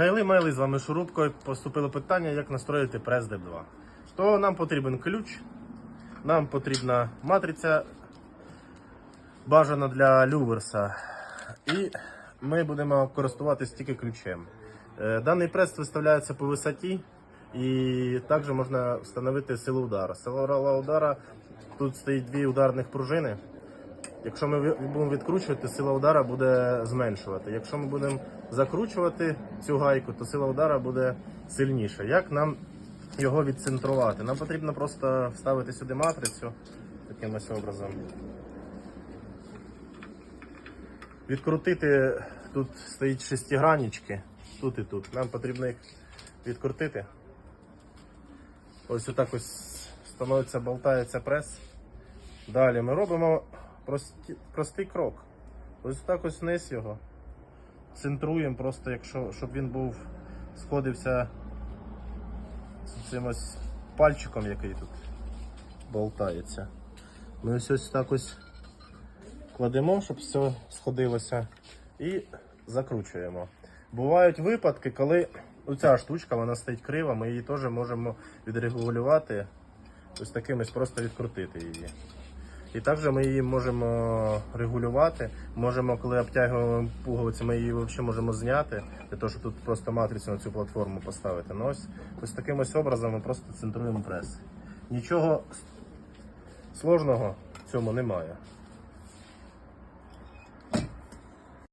Хайли Майли з вами Шурупко. Поступило питання, як настроїти прес ДЕП 2. То нам потрібен ключ, нам потрібна матриця бажана для люверса. І ми будемо користуватися тільки ключем. Е, Даний прес виставляється по висоті і також можна встановити силу удару. Сила удара тут стоїть дві ударних пружини. Якщо ми будемо відкручувати, сила удара буде зменшувати. Якщо ми будемо закручувати цю гайку, то сила удара буде сильніша. Як нам його відцентрувати? Нам потрібно просто вставити сюди матрицю таким ось образом. Відкрутити, тут стоїть шестиграннички, тут і тут. Нам потрібно їх відкрутити. Ось отак ось становиться, болтається прес. Далі ми робимо прості, простий крок. Ось так ось вниз його. Центруємо просто, якщо, щоб він був, сходився цим ось пальчиком, який тут болтається. Ми ось ось так ось кладемо, щоб все сходилося, і закручуємо. Бувають випадки, коли оця штучка вона стоїть крива, ми її теж можемо відрегулювати. Ось таким ось просто відкрутити її. І також ми її можемо регулювати. Можемо, коли обтягуємо пуговиці, ми її взагалі можемо зняти, для того, щоб тут просто матрицю на цю платформу поставити. Ну, ось, ось таким ось образом ми просто центруємо прес. Нічого сложного в цьому немає.